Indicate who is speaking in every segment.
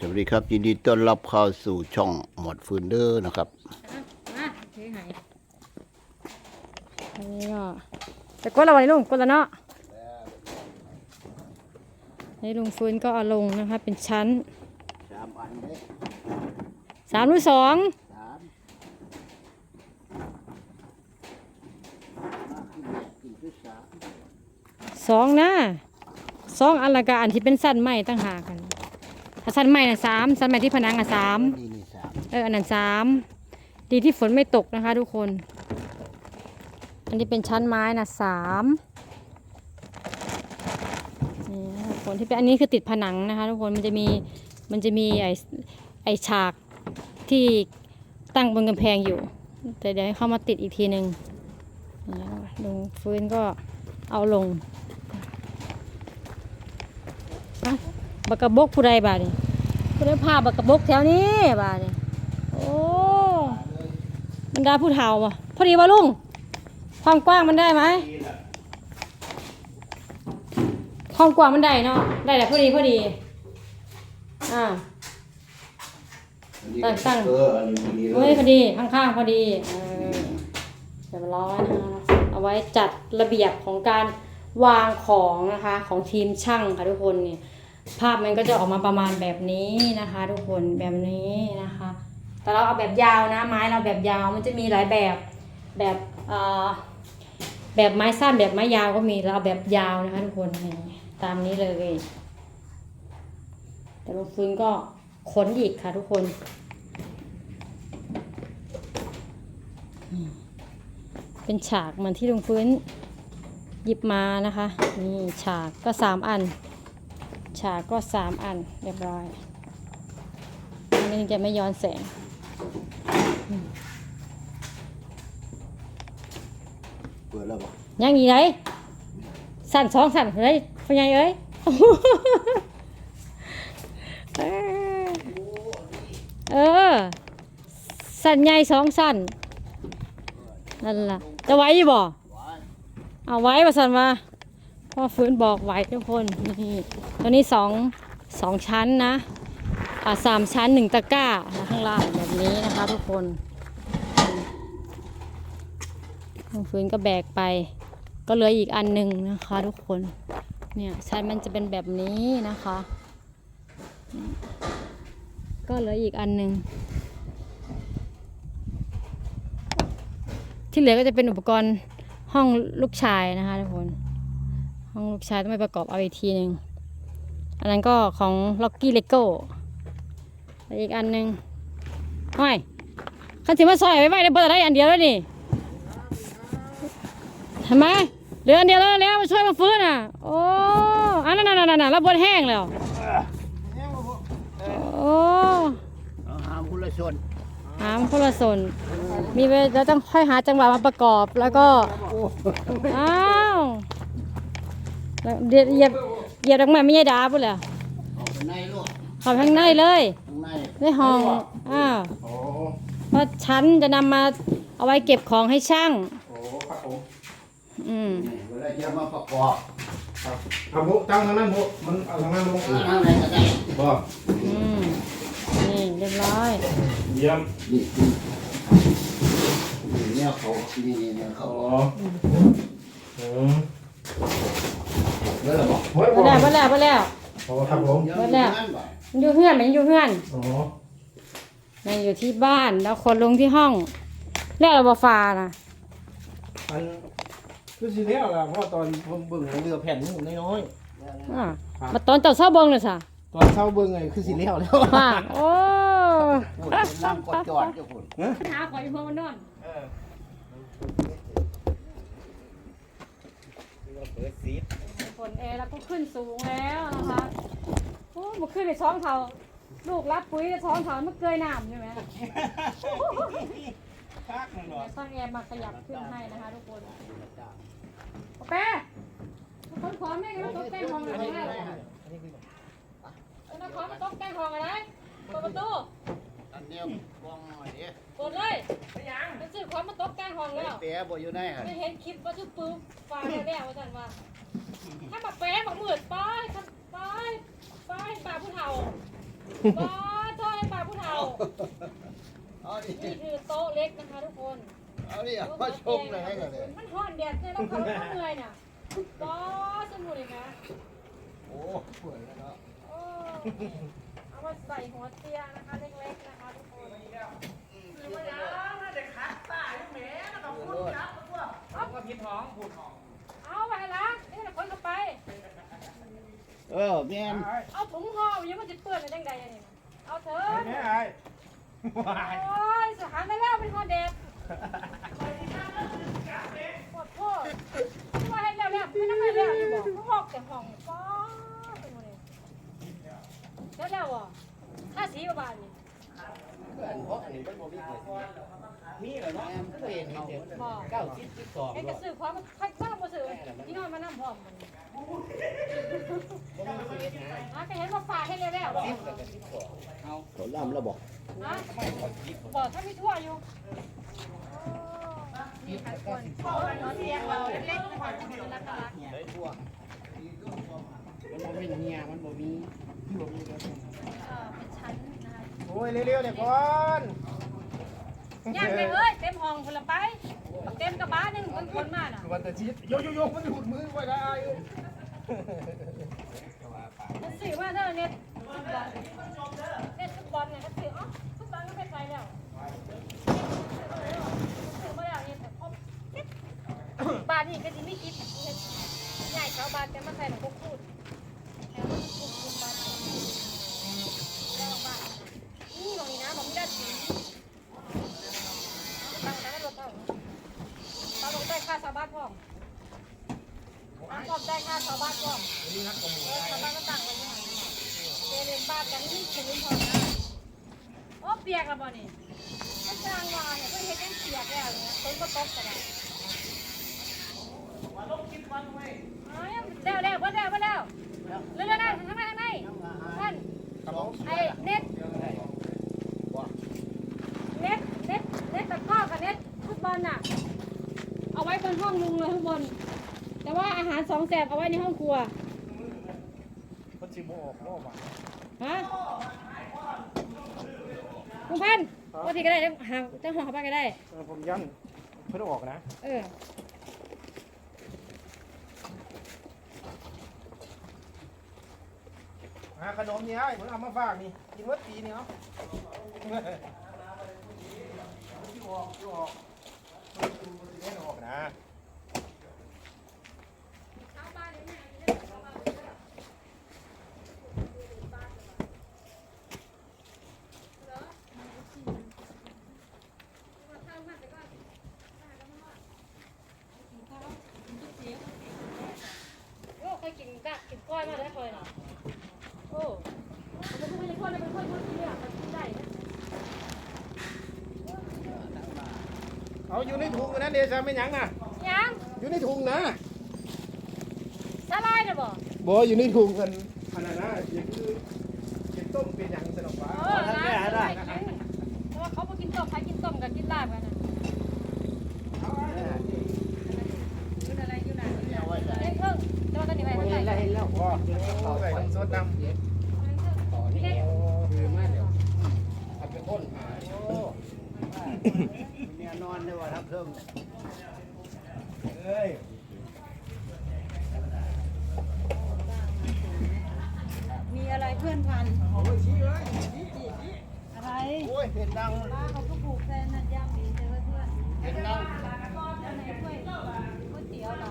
Speaker 1: สวัสดีครับ ยินดีต้อนรับเข้าสู่ช่องหมวดฟืนเดอร์นะครับ
Speaker 2: มาถือใหายอันนี้ก็แต่กดละวันนี้ลุงกดละเนาะนี่ลุงฟื้นก็เอาลงนะคะเป็นชั้น
Speaker 1: สามอันเลย
Speaker 2: สามหรือสอง
Speaker 1: สามกินที่สาม
Speaker 2: สองนะสองอันละกอันที่เป็นสั้นไม้ตั้งหากกัน ถ้าสั้นไม้น่ะสามสั้นไม้ที่ผนังอะสาม
Speaker 1: นี่นี่สาม
Speaker 2: เอออันนั้นสามดีที่ฝนไม่ตกนะคะ ทุกคน อันนี้เป็นชั้นไม้นะสามนี่นะคะทุกคนที่เป็นอันนี้คือติดผนังนะคะ ทุกคนมันจะมีมันจะมีไอไอฉากที่ตั้งบนกำแพงอยู่ แต่เดี๋ยวให้เข้ามาติดอีกทีหนึ่งนี่นะคะลุงฟื้นก็เอาลงอะ บักกะบกผู้ใดบาดนี่ผู้ใดพาบักกะบกแถวนี้บาดนี่โอ้มันดาผู้เฒ่าว่ะพอดีว่าลุงความกว้างมันได้ไหมความกว้างมันได้เนาะได้แต่พอดีพอดีอ่าตั้งตั้ง
Speaker 1: เอออันนี้พอดีเล
Speaker 2: เฮ้ย
Speaker 1: ย
Speaker 2: พอดีข้างๆพอดีเออเรียบร้อยนะคะเอาไว้จัดระเบียบของการวางของนะคะของทีมช่างค่ะทุกคนเนี่ย ภาพมันก็จะออกมาประมาณแบบนี้นะคะ ทุกคนแบบนี้นะคะ แต่เราเอาแบบยาวนะ ไม้เราแบบยาวมันจะมีหลายแบบแบบแบบไม้สั้นแบบไม้ยาวก็มีเราเอาแบบยาวนะคะทุกคนนี่ตามนี้เลย แต่ลุงฟื้นก็ขนอีกค่ะทุกคนเป็นฉากเหมือนที่ลุงฟื้นหยิบมานะคะ นี่ฉากก็สามอันากก็สามอันเรียบร้อยอันนี้จะไม่ย้อนแสง
Speaker 1: เปิดแล้วบ่
Speaker 2: ยังอีกไหนสั่นสองสั่นเลยพ่อใหญ่เอ้ยเออเออ สั่นใหญ่สองสั่นนั่นล่ะ จะไหว้อยู่บ่
Speaker 1: ไว้
Speaker 2: เอาไว้ประสันว่าพ่อฟื้นบอกไว้ทุกคนนี่ ตัวนี้สองสองชั้นนะอ่าสามชั้นหนึ่งตะกร้าข้างล่างแบบนี้นะคะทุกคนพ่อฟื้นก็แบกไป ก็เหลืออีกอันหนึ่งนะคะทุกคน เนี่ยชั้นมันจะเป็นแบบนี้นะคะ ก็เหลืออีกอันหนึ่งที่เหลือก็จะเป็นอุปกรณ์ห้องลูกชายนะคะทุกคน ห้องลูกชายต้องไปประกอบเอาอีกทีหนึ่ง อันนั้นก็ของล็อกกี้เลโก้อีกอันหนึ่งห้อยขันสิมาซอยไว้ไว้ในบนอะไรอันเดียวแล้วนี่ทำไมเหลืออันเดียวแล้วแล้วมาช่วยมาฟื้นอะ โอ้อันนั้นนั่นนั่นแล้วบนแห้งแล้วโอ้
Speaker 1: เอาหามคุณละชน
Speaker 2: หามคนละส่วนมีเวลาต้องค่อยหาจังหวะมาประกอบแล้วก็อ้าวแล้วเดี๋ยว เหยียบเหยียบออกมาไม่ใช่ดาปุ่นแหละ
Speaker 1: เอาไปในลูก
Speaker 2: เข้าไปข้างในเลย
Speaker 1: ข้างใน
Speaker 2: ในห้องอ้าว
Speaker 1: โอ้
Speaker 2: เพราะฉันจะนำมาเอาไว้เก็บของให้ช่าง
Speaker 3: โอ้ครับผม
Speaker 2: อืม
Speaker 1: นี่เวลาจะมาประกอบ
Speaker 3: ครับเอาบุตั้งทางนั้นบุมันเอาทางนั้นลง
Speaker 1: เอาทางไหนก็ได้
Speaker 3: บ่
Speaker 2: อืมนี่เรียบร้อย
Speaker 3: เยี่ยม
Speaker 1: นี่นี่นี่เนี่ยเขานี่นี่เนี่ยเขา
Speaker 3: อ๋ออืม
Speaker 1: เดี๋ยวเราบอก
Speaker 3: เฮ้ย
Speaker 2: ไป
Speaker 3: บ่
Speaker 2: แล้วไปแล้วไปแล้ว
Speaker 3: โอ้ครับผม
Speaker 1: เดี๋ยว
Speaker 2: เบิดแล้ว
Speaker 1: นั่นบ่
Speaker 2: มันอยู่เพื่อนมันอยู่เพื่อน
Speaker 3: อ๋อ
Speaker 2: มันอยู่ที่บ้านแล้วคนลงที่ห้อง แล้วเราบฟ้านะ
Speaker 3: อันคือสิเลี้ยวล่ะเพราะว่าตอนผมเบิ่งเรือแผ่นนี่น้อย
Speaker 2: อ่ามาตอนเจ้าเศร้าเบิ้งเลยสะ
Speaker 3: ๆตอนเช้าเบิ่งไงคือสิเลี้ยวแล้ว
Speaker 2: ว่าโอ้
Speaker 1: พูดเป็นน้ำกดจอดเจ้าคุณ
Speaker 2: หาขอยพวกมันนอน
Speaker 3: เออเปิดซีด
Speaker 2: ฝนแอร์แล้วก็ขึ้นสูงแล้วนะคะโอ้มาขึ้นในท้องเขาลูกรับปุ๋ยในท้องเขามันเกยน้ำใช่ไหม
Speaker 3: คักหน่อย
Speaker 2: ตั้งแอร์มาขยับขึ้นให้นะคะทุกคนโอเป้คนขอแม่กันต้องแต่งห้องอะไรนะต้องขอมาต้องแต่งห้องอะไรเปิดประตู
Speaker 1: อันเดียวกองหน่อยดิ
Speaker 2: กดเลยยังมันซื้อของมาตกแต่งห้องแล้ว
Speaker 1: เปียบ่อยู่ในหั่น
Speaker 2: ไม่เห็นคลิปว่าชื่อปื้มฟ้าแล้วว่าจันว่า ถ้ามาแป๊ะมาหมืดไปไปไปป่าผู้เฒ่าบอสโทษให้ป้าผู้เฒ่า
Speaker 1: เอาดิ
Speaker 2: นี่คือโต๊ะเล็กนะคะทุกคน
Speaker 1: เอาดิเอามาชมเลยให้กันเลย
Speaker 2: มันห่อนแดดเนี่ยเราเขาเขาเหนื่อยน่ะบอสสนุกเลยนะ
Speaker 1: โอ้เปื่อยแล้วเนาะ
Speaker 2: เอามาใส่หัวเตียงนะคะเล็กๆนะคะทุกคน
Speaker 3: เอาก็พิดท้องพูดท้อง
Speaker 2: เอาไปล้างนี่เราคนเข้าไป
Speaker 1: เออแม่น
Speaker 2: เอาถุงห่อยังมันจะเปื้อนในจังใดอันนี้เอาเถอะ
Speaker 3: แม่ไอ้วาย
Speaker 2: โอ้ยสถานได้แล้วเป็นห่อแดดปวดโทษที่ว่าให้แล้วแล้วไม่ต้องให้แล้วอยู่บอกเขาหอกแต่ห้องป้อเป็นโมเดลแล้วแล้วอะค่าสีประมาณนี้
Speaker 1: เพื่อนเพราะอันนี้มันบ่มีเกิด
Speaker 3: นี่เหรอเนาะ
Speaker 1: ก็เห็นเก้าสิบสิบสอง
Speaker 2: ไอ้กระสือความมันใครบ้ามาสือที่นอนมานั่งพร้อมมันอะก็เห็นว่าฝาให้แล้วแล้วบอก
Speaker 1: เขาล่ำแล้วบอก
Speaker 2: ฮะบอกถ้ามีทั่วอยู่นี่ค่ะคนนอนเตียงเราเล็กๆนะคะรักรัก
Speaker 1: ได้ทั่วมันบ่มีเฮียมันบ่มี
Speaker 2: เออเป็นชั้นนะคะ
Speaker 3: โอ้ยเร็วๆเนี่ยก่อน
Speaker 2: ย่างไปเอ้ยเต็มห้องคนละไป เต็มกระบะหนึ่งคนคนมาน่ะ
Speaker 3: วันตะชิดโยโยโยมันหุดมือไว้ได้เอ้ย
Speaker 2: มันสื่อมาเท่าเน็ตฟุตบอลเน็ตฟุตบอลเนี่ยก็สื่ออ๋อฟุตบอลก็ไม่ไปแล้วสื่อมาแล้วเนี่ยแต่ครบบ้านนี่ก็จะไม่คิดใหญ่ชาวบ้านแต่มาใส่หนังพวก แล้วบ่นี่มันจางวาเนี่ยเพิ่งเฮ็ดยังเปียกแล้วเนี่ยฝนก็ตกกันแล้ว
Speaker 3: มาลงคิดวันไว้
Speaker 2: อ๋อแล้วแล้วบ่แล้วบ่แล้วเรื่องนั้นข้างในข้างในท่าน
Speaker 3: กระบอก
Speaker 2: ไอ้เน็ตเน็ตเน็ตเน็ตตะกร้อกับเน็ตฟุตบอลน่ะ เอาไว้บนห้องลุงเลยข้างบน แต่ว่าอาหารสองแสบเอาไว้ในห้องครัว
Speaker 3: คนชิมออกโม่มา
Speaker 2: ฮะ คุณพันธุ์ว่าทีก็ได้หาเจ้าของเขาไปก็ได้
Speaker 3: ผมยันเพื่อออกนะ
Speaker 2: เออ
Speaker 3: หาขนมนี่ไอ้ผมเอามาฝากนี่กินวัดปีนี่เนาะที่ออกที่ออกดูมันจะได้ออกนะ
Speaker 2: โอ้เคยกินกะกินกล้อยมาได้เคยเนาะโอ้มันเป็นคนยังคนเป็นคนคนที่เนี่ยมันกินได้นะ
Speaker 3: เอาอยู่ในถุงนะเดชาไม่ยังนะ
Speaker 2: ยัง
Speaker 3: อยู่ในถุงนะ
Speaker 2: สลายนะบ่
Speaker 3: บออยู่ในถุงกันอันนั้นนะอย่างคือเป็นต้มเป็นอย่างสนุกว่า
Speaker 2: เออร้านได้กินเพราะว่าเขาบ่กินต้มใครกินต้มกับกินลาบกันนะอยู่อะไรอยู่ไหนเล่นเครื่องแต่ว่าตอนนี้ไป
Speaker 1: เห็
Speaker 2: เท่านไหร่
Speaker 1: แล้วเห็นแล้ว
Speaker 3: ก็ใส่สดน้ำ
Speaker 1: ต่อนี่แล้วคือมาเดี๋ยวเอาไปค้นหาโอ้เนี่ยน อนได้ว่าทับเพิ่ม
Speaker 3: เอ้ย
Speaker 4: มีอะไรเพื่อนพัน
Speaker 3: โอ้ยชี้เลย
Speaker 4: อะไร
Speaker 3: โอ้ยเห็นดัง
Speaker 4: ป้าเขาก็ผูกแทนนันย่างดีเลยเพื่อน
Speaker 1: เห็นนั่ง
Speaker 4: แล้วไหนถ้วยก๋วยเตี๋ยวล่ะ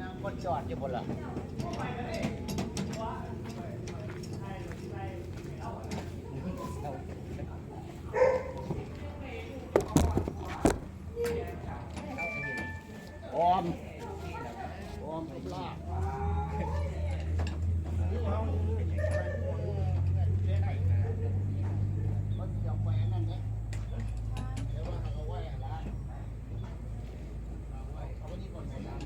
Speaker 1: นั่งบนจอดอยู่บนละออมออมกับลาบมันจะแหวนนั่นเนี่ยเดี๋ยวว่าเอาไว้อะไรเอาไว้เอาไว้นี่ก่อนไหนล่ะ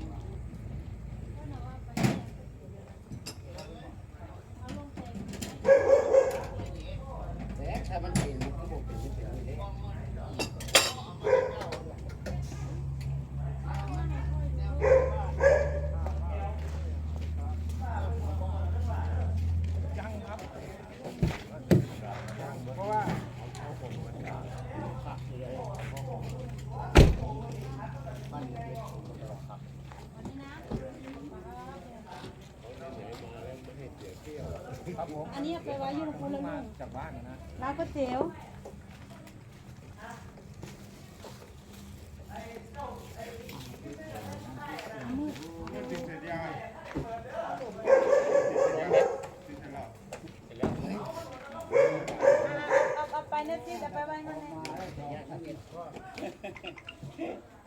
Speaker 5: ครับผม
Speaker 4: อันนี้เอาไปไว้อยูนคูละ
Speaker 5: มา
Speaker 4: ลุง
Speaker 5: จากบ้านนะนะ
Speaker 4: ร้านก๋วยเตี๋ยวเอาเอาไปนะจีเอาไปไว้นั่นเอง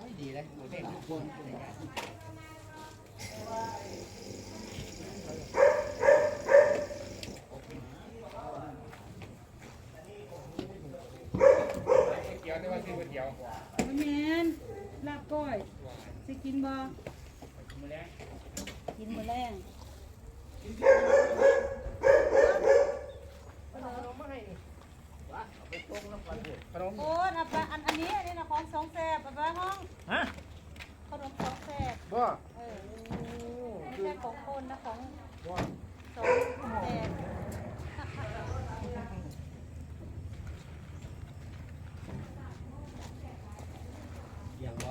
Speaker 5: ไม่ดีเลยหมูเด้งทุกคนเกี๊ยวได้ว่าซื้อก๋วยเตี๋ยว
Speaker 4: มะแมนลาบก้อยสิกิ นบ่
Speaker 5: มือแรก
Speaker 4: กินมื้อแรง
Speaker 5: ขนม
Speaker 4: โอ้ยเอาไปอันอันนี้อันนี้นะของสองแสบเอาไปไว้ห้อง
Speaker 6: ฮะ
Speaker 4: ขนมสองแสบ
Speaker 5: บ่
Speaker 4: เออไม่ใช่ของคนนะของ
Speaker 5: บ่
Speaker 4: สองแสบ
Speaker 5: ยังบ่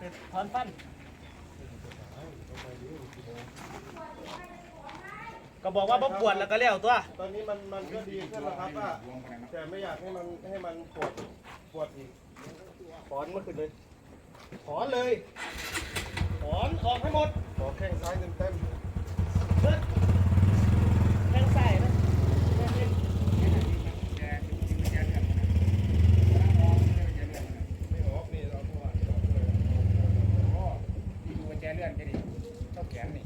Speaker 7: หมื่นเนี่ยนี่ร้อยอยู่นี่
Speaker 5: ไหนซื้อหมูแดงของถัง
Speaker 7: เพราะว่าเราเคยวัดเพื่อว่ายี่สิบเส้นนี้
Speaker 6: เอาใส่มาสิเป็นถอนฟัน ก็บอกว่าบ่ปวดแล้วก็แล้วตัว
Speaker 3: ตอนนี้มันมันก็ดีขึ้นแล้วครับป้าแต่ไม่อยากให้มันให้มันปวดปวดอีกถอนมันขึ้นเลย
Speaker 6: ถอนเลยถอนออกให้หมด
Speaker 3: ขอแข้งซ้ายเต็มเต็ม
Speaker 6: เลิกแข้งซ้ายนะ
Speaker 3: ไม่ออกนี่เราเพราะว่า
Speaker 5: ดูแจเลื่อนก็ดีเท่าแขนนี่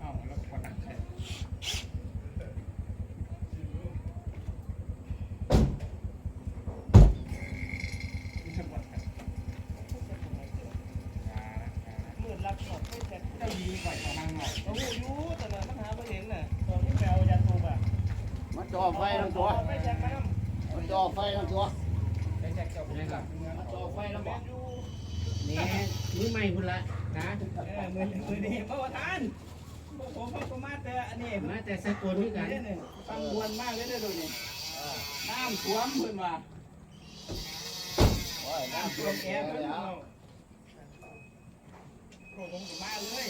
Speaker 5: เอ้าแล้วพอหนักใช่อย่านะอย่านะ
Speaker 6: มืดรับหมดไม่เสร็จ
Speaker 5: เจ้ายิงก่อนของนางหน่อย
Speaker 6: โอ้โหยูแต่ละมันหาไม่เห็นน่ะตอนที่แมวยันตูบอะ
Speaker 5: มัน จ่อไฟทั้งตัว
Speaker 6: ไม่แจกน้
Speaker 5: มันจ่อไฟทั้งตัวแจ็คเจ้าเป็นยังไงมันจ่อไฟแล้วำ
Speaker 6: แม
Speaker 5: บอก
Speaker 6: นยู
Speaker 7: นี่มือใหม่พุ่นละนะ
Speaker 6: เออมือมือดีเมื่อวานพวกผมเขามาแต่อันนี้
Speaker 7: มาแต่สกลนี่กัน
Speaker 6: เนี่ยหนึ่งฟังบวนมากเลยเนี่ยดูนี่น้ำท่วมเพิ่นว่าน้ำท่วมแก่เพิ่นเอาพวกผมสิมาเลย